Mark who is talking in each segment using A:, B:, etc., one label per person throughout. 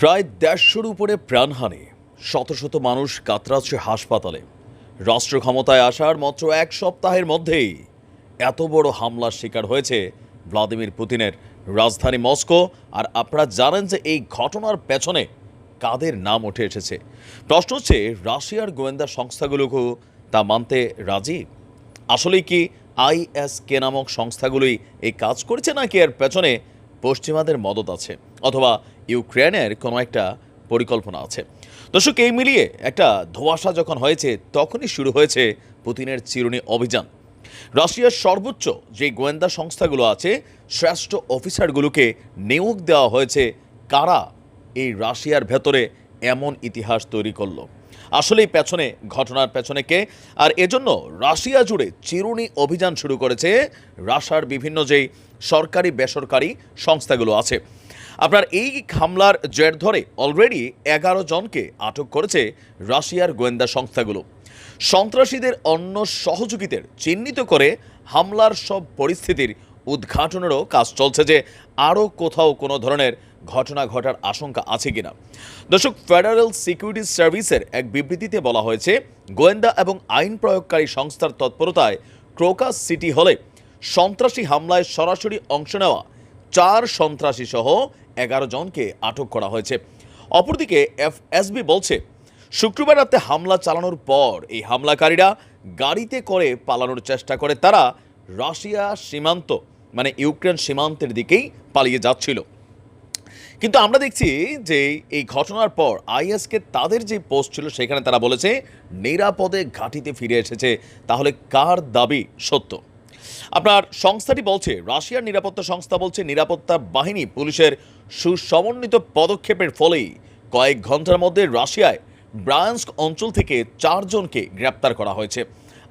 A: প্রায় দেড়শোর উপরে প্রাণহানি শত শত মানুষ কাতরাচ্ছে হাসপাতালে। রাষ্ট্র ক্ষমতায় আসার মাত্র এক সপ্তাহের মধ্যেই এত বড় হামলার শিকার হয়েছে ভ্লাদিমির পুতিনের রাজধানী মস্কো। আর আপনারা জানেন যে এই ঘটনার পেছনে কাদের নাম উঠে এসেছে। প্রশ্ন হচ্ছে, রাশিয়ার গোয়েন্দা সংস্থাগুলোকেও তা মানতে রাজি? আসলে কি আইএসকে নামক সংস্থাগুলোই এই কাজ করেছে নাকি এর পেছনে পশ্চিমাদের মদত আছে? অথবা ইউক্রেনের কোনো একটা পরিকল্পনা আছে। দর্শক, এই মিলিয়ে একটা ধোঁয়াশা যখন হয়েছে, তখনই শুরু হয়েছে পুতিনের চিরুনি অভিযান। রাশিয়ার সর্বোচ্চ যে গোয়েন্দা সংস্থাগুলো আছে, শ্রেষ্ঠ অফিসারগুলোকে নিয়োগ দেওয়া হয়েছে। কারা এই রাশিয়ার ভেতরে এমন ইতিহাস তৈরি করল? আসলেই পেছনে, ঘটনার পেছনে কে? আর এজন্য রাশিয়া জুড়ে চিরুনি অভিযান শুরু করেছে রাশিয়ার বিভিন্ন যেই সরকারি, বেসরকারি সংস্থাগুলো আছে। আপনার এই হামলার জের ধরে অলরেডি এগারো জনকে আটক করেছে রাশিয়ার গোয়েন্দা সংস্থাগুলো। সন্ত্রাসীদের অন্য সহযোগীদের চিহ্নিত করে হামলার সব পরিস্থিতির উদ্ঘাটনেরও কাজ চলছে যে আরও কোথাও কোনো ধরনের ঘটনা ঘটার আশঙ্কা আছে কিনা। দর্শক ফেডারেল সিকিউরিটি সার্ভিসের এক বিবৃতিতে বলা হয়েছে, গোয়েন্দা এবং আইন প্রয়োগকারী সংস্থার তৎপরতায় ক্রোকাস সিটি হলে সন্ত্রাসী হামলায় সরাসরি অংশ নেওয়া চার সন্ত্রাসী সহ এগারো জনকে আটক করা হয়েছে। অপরদিকে এফএসবি বলছে, শুক্রবার রাতে হামলা চালানোর পর এই হামলাকারীরা গাড়িতে করে পালানোর চেষ্টা করে। তারা রাশিয়া সীমান্ত মানে ইউক্রেন সীমান্তের দিকেই পালিয়ে যাচ্ছিল। কিন্তু আমরা দেখছি যে এই ঘটনার পর আইএসকে তাদের যে পোস্ট ছিল, সেখানে তারা বলেছে, নিরাপদে ঘাঁটিতে ফিরে এসেছে। তাহলে কার দাবি সত্য? আপনার সংস্থাটি বলছে, রাশিয়ার নিরাপত্তা সংস্থা বলছে, নিরাপত্তা বাহিনী পুলিশের সুসমন্বিত পদক্ষেপের ফলেই কয়েক ঘণ্টার মধ্যে রাশিয়ায় ব্রায়ান্স্ক অঞ্চল থেকে চারজনকে গ্রেপ্তার করা হয়েছে।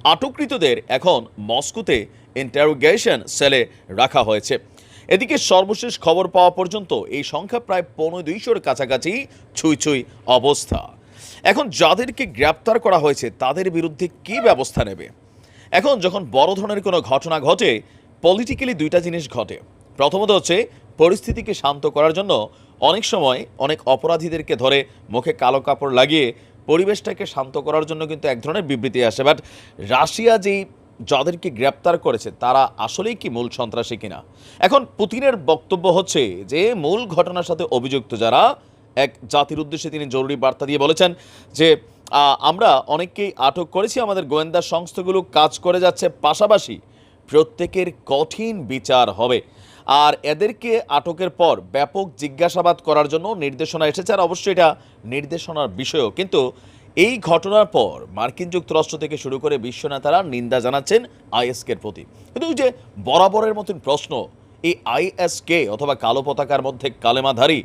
A: আটককৃতদের এখন মস্কোতে ইন্টারোগেশন সেলে রাখা হয়েছে। এদিকে সর্বশেষ খবর পাওয়া পর্যন্ত এই সংখ্যা প্রায় পনেরো দুইশোর কাছাকাছি ছুঁই ছুঁই অবস্থা। এখন যাদেরকে গ্রেপ্তার করা হয়েছে, তাদের বিরুদ্ধে কী ব্যবস্থা নেবে? এখন যখন বড় ধরনের কোনো ঘটনা ঘটে পলিটিক্যালি দুইটা জিনিস ঘটে। প্রথমত হচ্ছে, পরিস্থিতিকে শান্ত করার জন্য অনেক সময় অনেক অপরাধীদেরকে ধরে মুখে কালো কাপড় লাগিয়ে পরিবেশটাকে শান্ত করার জন্য কিন্তু এক ধরনের বিবৃতি আসে। বাট রাশিয়া যেই যাদেরকে গ্রেপ্তার করেছে, তারা আসলেই কি মূল সন্ত্রাসী কিনা? এখন পুতিনের বক্তব্য হচ্ছে যে, মূল ঘটনার সাথে অভিযুক্ত যারা, এক জাতির উদ্দেশ্যে তিনি জরুরি বার্তা দিয়ে বলেছেন যে আমরা অনেককেই আটক করেছি, আমাদের গোয়েন্দা সংস্থাগুলো কাজ করে যাচ্ছে, পাশাপাশি প্রত্যেকের কঠিন বিচার হবে। আর এদেরকে আটকের পর ব্যাপক জিজ্ঞাসাবাদ করার জন্য নির্দেশনা এসেছে, আর অবশ্যই এটা নির্দেশনার বিষয়ও। কিন্তু এই ঘটনার পর মার্কিন যুক্তরাষ্ট্র থেকে শুরু করে বিশ্ব নেতারা নিন্দা জানাচ্ছেন আইএসকের প্রতি। কিন্তু যে বরাবরের মতন প্রশ্ন, এই আইএসকে অথবা কালো পতাকার মধ্যে কালেমাধারী,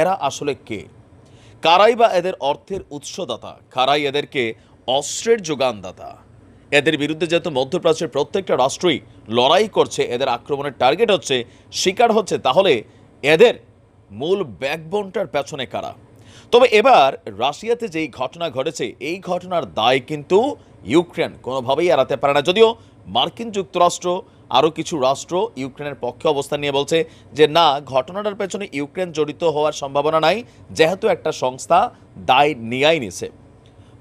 A: এরা আসলে কে? কারাই বা এদের অর্থের উৎসদাতা? কারাই এদেরকে অস্ত্রের যোগানদাতা। এদের বিরুদ্ধে যেহেতু মধ্যপ্রাচ্যের প্রত্যেকটা রাষ্ট্রই লড়াই করছে, এদের আক্রমণের টার্গেট হচ্ছে শিকার হচ্ছে, তাহলে এদের মূল ব্যাকবোনটার পেছনে কারা? তবে এবার রাশিয়াতে যেই ঘটনা ঘটেছে, এই ঘটনার দায় কিন্তু ইউক্রেন। কোনোভাবেই এড়াতে পারে না। যদিও মার্কিন যুক্তরাষ্ট্র, আরও কিছু রাষ্ট্র ইউক্রেনের পক্ষে অবস্থান নিয়ে বলছে যে, না, ঘটনাটার পেছনে ইউক্রেন জড়িত হওয়ার সম্ভাবনা নাই, যেহেতু একটা সংস্থা দায় নিয়াই নিছে।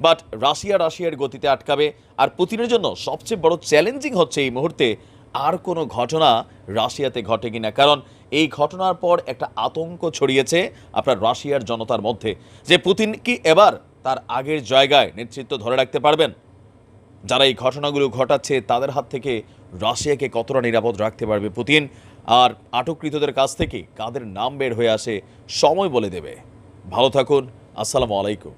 A: বাট রাশিয়া রাশিয়ার গতিতে আটকাবে আর পুতিনের জন্য সবচেয়ে বড় চ্যালেঞ্জিং হচ্ছে এই মুহূর্তে আর কোনো ঘটনা রাশিয়াতে ঘটে কিনা। কারণ এই ঘটনার পর একটা আতঙ্ক ছড়িয়েছে আপনার রাশিয়ার জনতার মধ্যে। যে, পুতিন কি এবার তার আগের জায়গায় নেতৃত্ব ধরে রাখতে পারবেন? যারা এই ঘটনাগুলো ঘটাচ্ছে, তাদের হাত থেকে রাশিয়াকে কতটা নিরাপদ রাখতে পারবে পুতিন? আর আটককৃতদের কাছ থেকে কাদের নাম বের হয়ে আসে, সময় বলে দেবে। ভালো থাকুন, আসসালামু আলাইকুম।